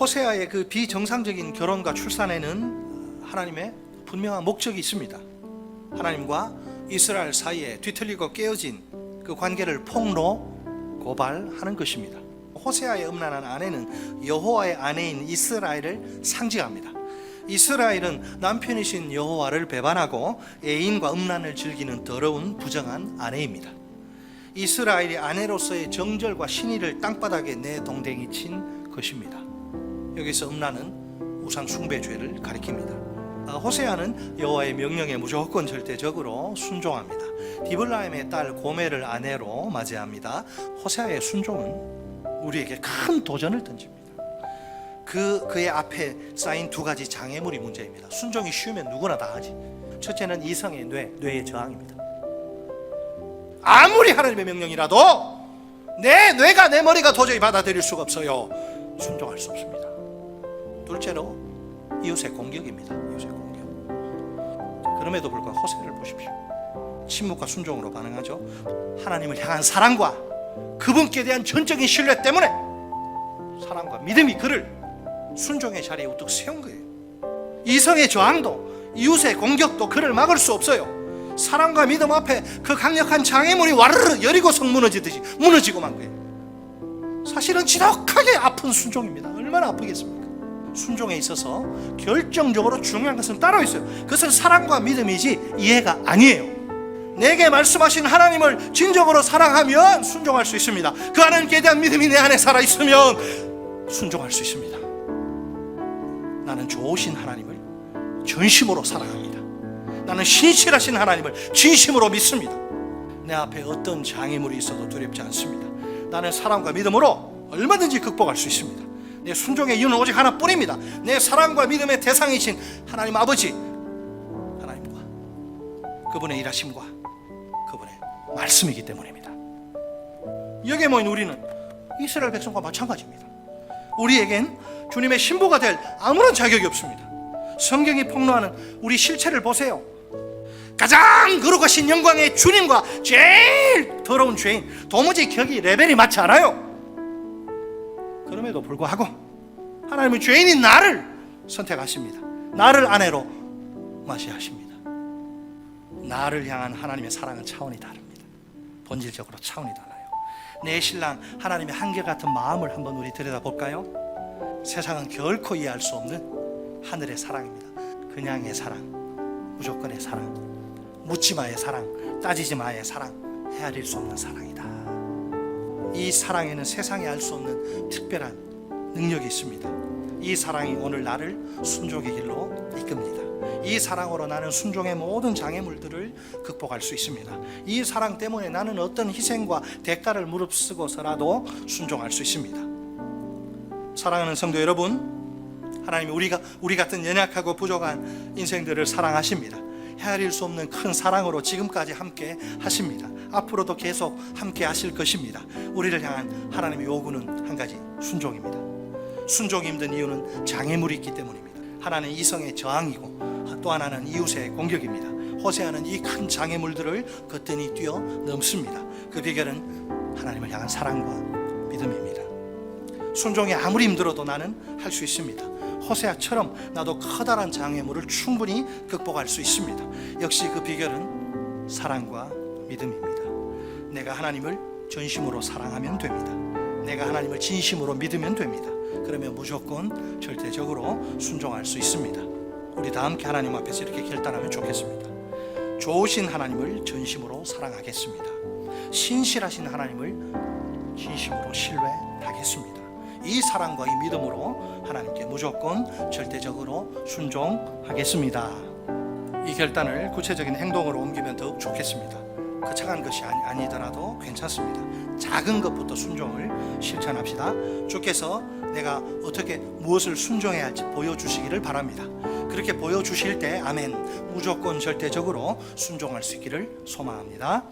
호세아의 그 비정상적인 결혼과 출산에는 하나님의 분명한 목적이 있습니다. 하나님과 이스라엘 사이에 뒤틀리고 깨어진 그 관계를 폭로 고발하는 것입니다. 호세아의 음란한 아내는 여호와의 아내인 이스라엘을 상징합니다. 이스라엘은 남편이신 여호와를 배반하고 애인과 음란을 즐기는 더러운 부정한 아내입니다. 이스라엘이 아내로서의 정절과 신의를 땅바닥에 내동댕이 친 것입니다. 여기서 음란은 우상 숭배죄를 가리킵니다. 아, 호세아는 여호와의 명령에 무조건 절대적으로 순종합니다. 디블라임의 딸 고멜을 아내로 맞이합니다. 호세아의 순종은 우리에게 큰 도전을 던집니다. 그 그의 앞에 쌓인 두 가지 장애물이 문제입니다. 순종이 쉬우면 누구나 다 하지. 첫째는 이성의 뇌, 뇌의 저항입니다. 아무리 하나님의 명령이라도 내 뇌가 내 머리가 도저히 받아들일 수가 없어요. 순종할 수 없습니다. 둘째로 이웃의 공격입니다. 이웃의 공격. 그럼에도 불구하고 호세를 보십시오. 침묵과 순종으로 반응하죠. 하나님을 향한 사랑과 그분께 대한 전적인 신뢰 때문에 사랑과 믿음이 그를 순종의 자리에 우뚝 세운 거예요. 이성의 저항도 이웃의 공격도 그를 막을 수 없어요. 사랑과 믿음 앞에 그 강력한 장애물이 와르르 여리고성 무너지듯이 무너지고만 거예요. 사실은 지독하게 아픈 순종입니다. 얼마나 아프겠습니까? 순종에 있어서 결정적으로 중요한 것은 따로 있어요. 그것은 사랑과 믿음이지 이해가 아니에요. 내게 말씀하신 하나님을 진정으로 사랑하면 순종할 수 있습니다. 그 하나님께 대한 믿음이 내 안에 살아 있으면 순종할 수 있습니다. 나는 좋으신 하나님을 전심으로 사랑합니다. 나는 신실하신 하나님을 진심으로 믿습니다. 내 앞에 어떤 장애물이 있어도 두렵지 않습니다. 나는 사랑과 믿음으로 얼마든지 극복할 수 있습니다. 내 순종의 이유는 오직 하나뿐입니다. 내 사랑과 믿음의 대상이신 하나님 아버지 하나님과 그분의 일하심과 그분의 말씀이기 때문입니다. 여기에 모인 우리는 이스라엘 백성과 마찬가지입니다. 우리에겐 주님의 신부가 될 아무런 자격이 없습니다. 성경이 폭로하는 우리 실체를 보세요. 가장 거룩하신 영광의 주님과 제일 더러운 죄인 도무지 격이 레벨이 맞지 않아요. 그럼에도 불구하고 하나님은 죄인인 나를 선택하십니다. 나를 아내로 맞이하십니다. 나를 향한 하나님의 사랑은 차원이 다릅니다. 본질적으로 차원이 달라요. 내 신랑 하나님의 한결같은 마음을 한번 우리 들여다볼까요? 세상은 결코 이해할 수 없는 하늘의 사랑입니다. 그냥의 사랑, 무조건의 사랑, 묻지 마의 사랑, 따지지 마의 사랑, 헤아릴 수 없는 사랑이다. 이 사랑에는 세상에 알수 없는 특별한 능력이 있습니다. 이 사랑이 오늘 나를 순종의 길로 이끕니다. 이 사랑으로 나는 순종의 모든 장애물들을 극복할 수 있습니다. 이 사랑 때문에 나는 어떤 희생과 대가를 무릅쓰고서라도 순종할 수 있습니다. 사랑하는 성도 여러분, 하나님이 우리가 우리 같은 연약하고 부족한 인생들을 사랑하십니다. 헤아릴 수 없는 큰 사랑으로 지금까지 함께 하십니다. 앞으로도 계속 함께 하실 것입니다. 우리를 향한 하나님의 요구는 한 가지 순종입니다. 순종이 힘든 이유는 장애물이 있기 때문입니다. 하나는 이성의 저항이고 또 하나는 이웃의 공격입니다. 호세아는 이 큰 장애물들을 거뜬히 뛰어 넘습니다. 그 비결은 하나님을 향한 사랑과 믿음입니다. 순종이 아무리 힘들어도 나는 할 수 있습니다. 호세아처럼 나도 커다란 장애물을 충분히 극복할 수 있습니다. 역시 그 비결은 사랑과 믿음입니다. 내가 하나님을 전심으로 사랑하면 됩니다. 내가 하나님을 진심으로 믿으면 됩니다. 그러면 무조건 절대적으로 순종할 수 있습니다. 우리 다 함께 하나님 앞에서 이렇게 결단하면 좋겠습니다. 좋으신 하나님을 전심으로 사랑하겠습니다. 신실하신 하나님을 진심으로 신뢰하겠습니다. 이 사랑과 이 믿음으로 하나님께 무조건 절대적으로 순종하겠습니다. 이 결단을 구체적인 행동으로 옮기면 더욱 좋겠습니다. 거창한 것이 아니, 아니 더라도 괜찮습니다. 작은 것부터 순종을 실천합시다. 주께서 내가 어떻게 무엇을 순종해야 할지 보여주시기를 바랍니다. 그렇게 보여주실 때 아멘 무조건 절대적으로 순종할 수 있기를 소망합니다.